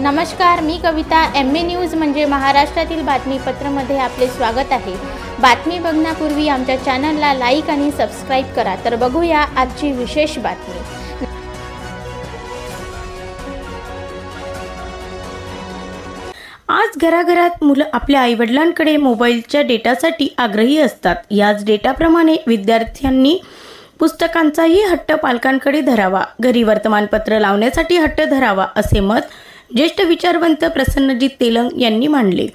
नमस्कार मी कविता M A news म्हणजे महाराष्ट्रातील बातमीपत्रमध्ये आपले स्वागत आहे. बातमी बघण्यापूर्वी आमच्या चॅनलला लाईक आणि सबस्क्राईब करा. तर बघूया आजची विशेष बातमी. आज घराघरात मुलं आपल्या आईवडिलांकडे मोबाईलच्या डेटासाठी आग्रही असतात. याच डेटाप्रमाणे विद्यार्थ्यांनी पुस्तकांचाही हट्ट पालकांकडे धरावा. घरी वर्तमानपत्र लावण्यासाठी हट्ट धरावा असे मत ज्येष्ठ विचारवंत प्रसन्नजीत तेलंग यांनी मांडले.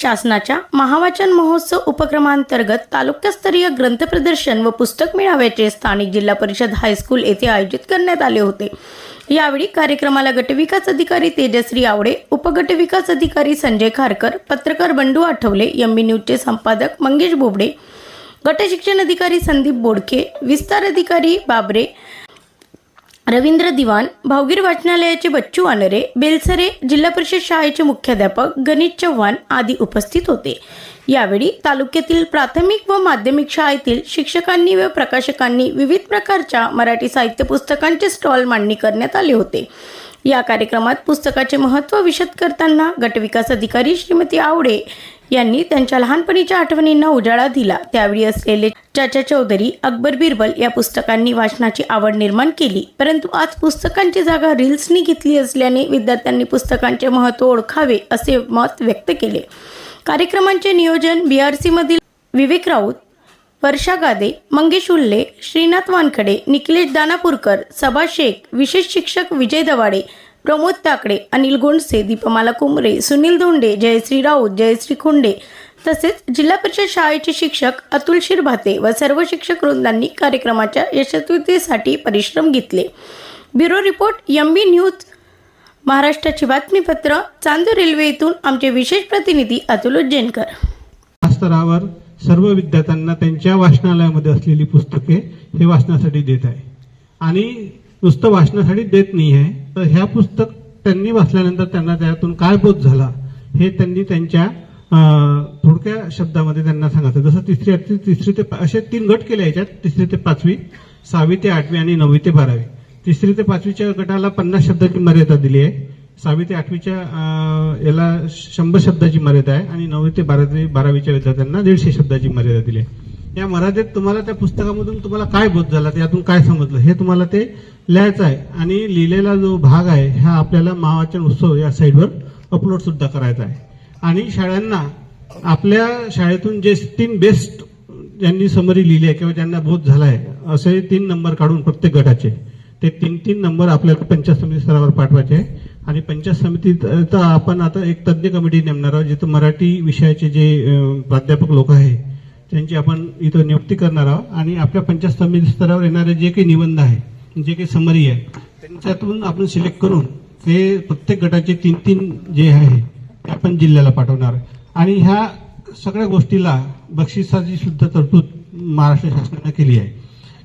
शासनाच्या महावाचन महोत्सव उपक्रमांतर्गत तालुकास्तरीय ग्रंथ प्रदर्शन व पुस्तक मेळाव्याचे स्थानिक जिल्हा परिषद हायस्कूल येथे आयोजित करण्यात आले होते. यावेळी कार्यक्रमाला गटविकास अधिकारी तेजश्री आवडे उपगटविकास अधिकारी संजय खारकर पत्रकार बंडू आठवले एमबी न्यूजचे संपादक मंगेश बोबडे गटशिक्षण अधिकारी संदीप बोडके विस्तार अधिकारी बाबरे रवींद्र दिवाण भावगीर वाचनालयाचे बच्चू आनरे बेलसरे जिल्हा परिषद शाळेचे मुख्याध्यापक गणेश चव्हाण आदी उपस्थित होते. यावेळी तालुक्यातील प्राथमिक व माध्यमिक शाळेतील शिक्षकांनी व प्रकाशकांनी विविध प्रकारच्या मराठी साहित्य पुस्तकांचे स्टॉल मांडणी करण्यात आले होते. या कार्यक्रमात पुस्तकाचे महत्त्व विशद करताना गटविकास अधिकारी श्रीमती आवडे यांनी त्यांच्या लहानपणीच्या आठवणींना उजाळा दिला. त्यावेळी असलेले चाचा चौधरी अकबर बिरबल या पुस्तकांनी वाचनाची आवड निर्माण केली. परंतु आज पुस्तकांची जागा रील्सनी घेतली असल्याने विद्यार्थ्यांनी पुस्तकांचे महत्त्व ओळखावे असे मत व्यक्त केले. कार्यक्रमांचे नियोजन बी आर सीमधील विवेक राऊत वर्षा गादे मंगेश उल्ले श्रीनाथ वानखडे निखिलेश दानापूरकर सबा शेख विशेष शिक्षक विजय दवाडे प्रमोद ताकडे अनिल गोंडसे दीपमाला कुंबरे सुनील धोंडे जयश्री राऊत जयश्री खोंडे तसेच जिल्हा परिषद शाळेचे शिक्षक अतुल शिरभाते व सर्व शिक्षक वृंदांनी कार्यक्रमाच्या यशस्वीतेसाठी परिश्रम घेतले. Bureau report M B news महाराष्ट्राची बातमीपत्र चांदूर रेल्वे येथून आमचे विशेष प्रतिनिधी अतुल उज्जैनकर. स्तरावर सर्व विद्यार्थ्यांना त्यांच्या वाचनालयामध्ये असलेली पुस्तके हे वाचण्यासाठी देत आहे. आणि नुसतं वाचण्यासाठी देत नाही आहे तर ह्या पुस्तक त्यांनी वाचल्यानंतर त्यांना त्यातून काय बोध झाला हे त्यांनी त्यांच्या थोडक्या शब्दामध्ये त्यांना सांगायचं. जसं तिसरी आठवी तिसरी ते असे तीन गट केले याच्यात. तिसरी ते पाचवी सहावी ते आठवी आणि नववी ते बारावी. तिसरी ते पाचवीच्या गटाला पन्नास शब्दाची मर्यादा दिली आहे. सहावी ते आठवीच्या याला शंभर शब्दाची मर्यादा आहे आणि नववी ते बारावी बारावीच्या विद्यार्थ्यांना दीडशे शब्दाची मर्यादा दिली आहे. या मराठीत तुम्हाला त्या पुस्तकामधून तुम्हाला काय बोध झाला त्यातून काय समजलं हे तुम्हाला ते लिहायचं आहे. आणि लिहिलेला जो भाग आहे हा आपल्याला महावाचन उत्सव या साईडवर अपलोड सुद्धा करायचा आहे. आणि शाळांना आपल्या शाळेतून जे तीन बेस्ट ज्यांनी समरी लिहिली आहे किंवा ज्यांना बोध झाला आहे असे तीन नंबर काढून प्रत्येक गटाचे ते तीन तीन नंबर आपल्याला पंचायत समिती स्तरावर पाठवायचे आहे. आणि पंचायत समितीत तर आपण आता एक तज्ज्ञ कमिटी नेमणार आहोत जिथं मराठी विषयाचे जे प्राध्यापक लोक आहे त्यांची आपण इथं नियुक्ती करणार आहोत. आणि आपल्या पंचायत समिती स्तरावर येणारे जे काही निबंध आहे जे काही समरी आहे त्यांच्यातून आपण सिलेक्ट करून ते प्रत्येक गटाचे तीन तीन जे आहे ते आपण जिल्ह्याला पाठवणार आणि ह्या सगळ्या गोष्टीला बक्षिसाची सुद्धा तरतूद महाराष्ट्र शासनाने केली आहे.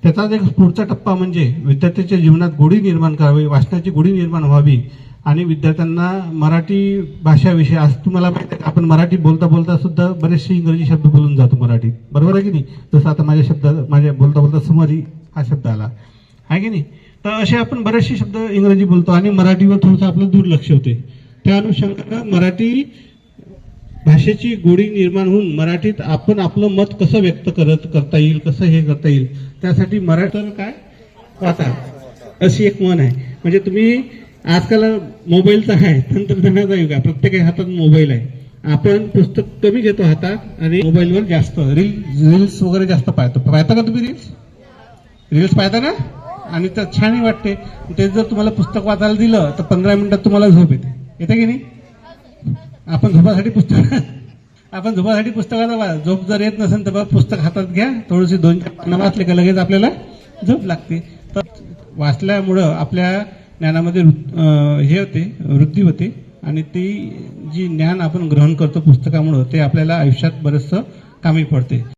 त्याचाच एक पुढचा टप्पा म्हणजे विद्यार्थ्याच्या जीवनात गोडी निर्माण करावी वाचनाची गोडी निर्माण व्हावी आणि विद्यार्थ्यांना मराठी भाषाविषयी आज तुम्हाला माहिती आहे का, आपण मराठी बोलता बोलता सुद्धा बरेचसे इंग्रजी शब्द बोलून जातो मराठीत. बरोबर आहे की नाही? जसं आता माझ्या शब्द माझ्या बोलता बोलता समरी हा शब्द आला. आहे की नाही? तर असे आपण बरेचसे शब्द इंग्रजी बोलतो आणि मराठीवर थोडंसं आपलं दुर्लक्ष होते. त्या अनुषंगानं मराठी भाषेची गोडी निर्माण होऊन मराठीत आपण आपलं मत कसं व्यक्त करत करता येईल कसं हे करता येईल त्यासाठी मराठीवर काय? वाचा. अशी एक मन आहे. म्हणजे तुम्ही आजकाल मोबाईलचा आहे तंत्रज्ञानाचा युग आहे. प्रत्येका हातात मोबाईल आहे. आपण पुस्तक कमी घेतो हातात आणि मोबाईलवर जास्त रील रील्स वगैरे जास्त पाहतो. पाहता का तुम्ही रील्स? रील्स पाहता ना? आणि तर छानही वाटते. ते जर तुम्हाला पुस्तक वाचायला दिलं तर पंधरा मिनिटात तुम्हाला झोप येते. येते की नाही? आपण झोपासाठी पुस्तक आपण झोपासाठी पुस्तकाचा झोप जर येत नसेल तर बघ पुस्तक हातात घ्या. थोडीशी दोन चार पानं वाचले का लगेच आपल्याला झोप लागते. तर वाचल्यामुळं आपल्या ज्ञानामध्ये वृ- हे होते वृद्धी होते आणि ती जी ज्ञान आपण ग्रहण करतो पुस्तकामुळं ते आपल्याला आयुष्यात बरंचसं कामी पडते.